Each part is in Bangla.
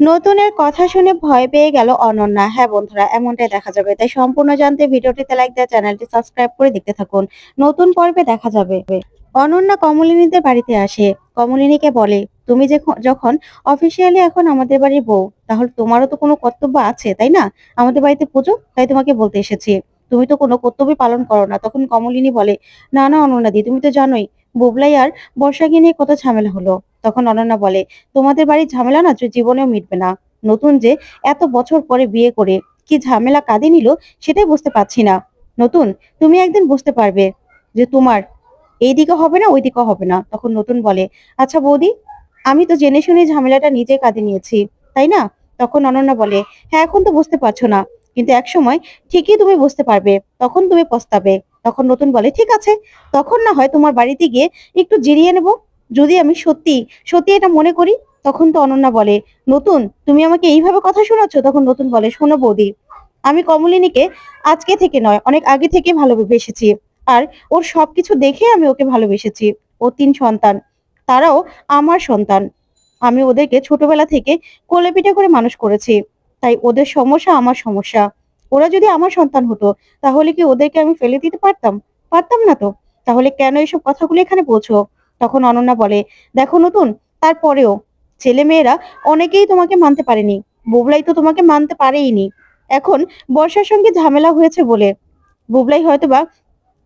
নতুনের কথা শুনে ভয় পেয়ে গেল অনন্যা। হ্যাঁ বন্ধুরা, এমনটাই দেখা যাবে। তাই সম্পূর্ণ জানতে ভিডিওটিতে লাইক দেওয়া চ্যানেলটি সাবস্ক্রাইব করে দেখতে থাকুন। নতুন পর্বে দেখা যাবে। অনন্যা কমলিনীদের বাড়িতে আসে। কমলিনীকে বলে, তুমি যখন অফিসিয়ালি এখন আমাদের বাড়ির বউ, তাহলে তোমারও তো কোনো কর্তব্য আছে, তাই না? আমাদের বাড়িতে পুজো? তাই তোমাকে বলতে এসেছি। তুমি তো কোনো কর্তব্য পালন করো না। তখন কমলিনী বলে, না না অনন্যাদি, তুমি তো জানোই, বুবলাই আর বর্ষাকে নিয়ে কত ঝামেলা হলো। তখন অনন্যা বলে, তোমাদের বাড়ির ঝামেলা না জীবনেও মিটবে না। নতুন যে এত বছর পরে বিয়ে করে কি ঝামেলা কাঁদে নিল সেটাই বুঝতে পারছি না। নতুন, তুমি একদিন বুঝতে পারবে যে তোমার এইদিকে হবে না ওইদিকে হবে না। তখন নতুন বলে আচ্ছা বৌদি, আমি তো জেনে শুনে ঝামেলাটা নিজে কাঁদে নিয়েছি, তাই না? তখন অনন্যা বলে হ্যাঁ এখন তো বুঝতে পারছ না, কিন্তু এক সময় ঠিকই তুমি বুঝতে পারবে, তখন তুমি পস্তাবে। তখন নতুন বলে, ঠিক আছে, তখন না হয় তোমার বাড়িতে গিয়ে একটু জিরিয়ে নেব যদি আমি সত্যি সত্যি এটা মনে করি, তখন তো অনন্যা বলে, নতুন, তুমি আমাকে এইভাবে কথা শোনাচ্ছ? তখন নতুন বলে, শোনো বৌদি, আমি কমলিনীকে আজকে থেকে নয়, অনেক আগে থেকে ভালোবেসেছি। আর ওর সবকিছু দেখে আমি ওকে ভালোবেসেছি। ও তিন সন্তান, তারাও আমার সন্তান। আমি ওদেরকে ছোটবেলা থেকে কোলে পিঠে করে মানুষ করেছি। তাই ওদের সমস্যা আমার সমস্যা। ওরা যদি আমার সন্তান হতো, তাহলে কি ওদেরকে আমি ফেলে দিতে পারতাম? পারতাম না তো। তাহলে কেন এইসব কথাগুলো এখানে বলছো? তখন অনন্যা বলে, দেখো নতুন, তারপরেও ছেলে মেয়েরা অনেকেই তোমাকে মানতে পারেনি। বুবলাই তো তোমাকে মানতে পারেইনি। এখন বর্ষার সঙ্গে ঝামেলা হয়েছে বলে বুবলাই হয়তোবা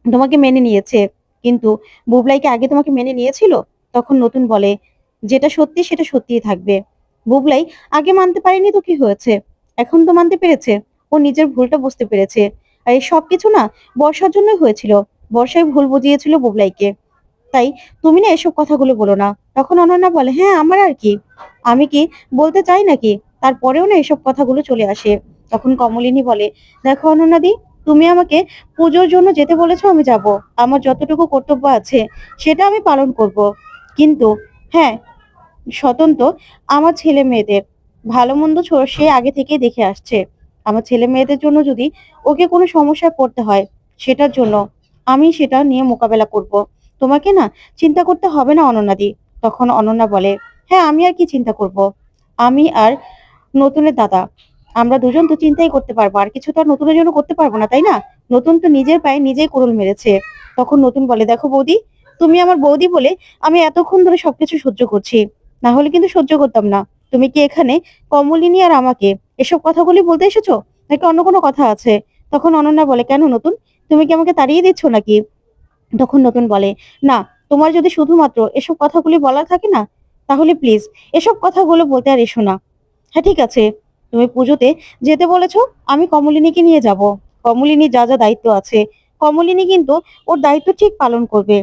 তোমাকে মেনে নিয়েছে। কিন্তু বুবলাইকে আগে তোমাকে মেনে নিয়েছিল? তখন নতুন বলে, যেটা সত্যি, সেটা সত্যিই থাকবে। বুবলাই আগে মানতে পারেনি তো কি হয়েছে? এখন তো মানতে পেরেছে। ও নিজের ভুলটা বুঝতে পেরেছে। আর এই সবকিছু না বর্ষার জন্যই হয়েছিল। বর্ষায় ভুল বুঝিয়েছিল বুবলাইকে। তাই তুমি না এসব কথাগুলো বলো না। তখন অনন্যা বলে হ্যাঁ আমার আর কি। আমি কি বলতে চাই নাকি? তারপরেও না এসব কথাগুলো চলে আসে। তখন কমলিনী বলে, দেখো অনন্যাদি, তুমি আমাকে পুজোর জন্য যেতে বলেছ আমি যাব। আমার যতটুকু কর্তব্য আছে, সেটা আমি পালন করব। কিন্তু হ্যাঁ স্বতন্ত্র আমার ছেলে মেয়েদের, ভালো মন্দ সে আগে থেকে দেখে আসছে। আমার ছেলে মেয়েদের জন্য যদি ওকে কোনো সমস্যায় পড়তে হয়, সেটার জন্য আমি সেটা নিয়ে মোকাবেলা করব। তোমাকে না চিন্তা করতে হবে না অনন্যাদি। তখন অনন্যা বলে হ্যাঁ আমি আর কি চিন্তা করব? আমি আর নতুনের দাদা। আমরা দুজন তো চিন্তাই করতে পারব। আর কিছু তো আর নতুনের জন্য করতে পারব না, তাই না? নতুন তো নিজের পায়ে নিজেই কুড়ুল মেরেছে। তখন নতুন বলে, দেখো বৌদি, তুমি আমার বৌদি বলে আমি এতক্ষণ ধরে সবকিছু সহ্য করছি। না হলে কিন্তু সহ্য করতাম না। তুমি কি এখানে কমলিনী আর আমাকে এসব কথাগুলি বলতে এসেছ? নাকি অন্য কোনো কথা আছে? তখন অনন্যা বলে, কেন নতুন? তুমি কি আমাকে তাড়িয়ে দিচ্ছ নাকি? তখন নতুন বলে, না, তোমার যদি শুধুমাত্র এসব কথাগুলি বলার থাকে না, তাহলে প্লিজ এসব কথাগুলো বলতে আর এসো না। হ্যাঁ ঠিক আছে, তুমি পুজোতে যেতে বলেছ, আমি কমলিনীকে নিয়ে যাব। কমলিনীর যা যা দায়িত্ব আছে, কমলিনী কিন্তু ওর দায়িত্ব ঠিক পালন করবে।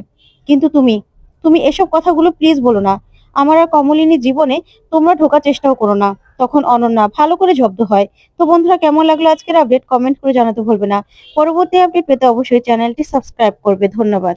কিন্তু তুমি তুমি এসব কথাগুলো প্লিজ বলো না। আমার আর কমলিনীর জীবনে তোমরা ঢোকার চেষ্টাও করো না। তখন অনন্যা ভালো করে জব্দ হয়। তো বন্ধুরা, কেমন লাগল আজকের আপডেট কমেন্ট করে জানাতে ভুলবে না। পরবর্তী আপডেট পেতে অবশ্যই চ্যানেলটি সাবস্ক্রাইব করবে। ধন্যবাদ।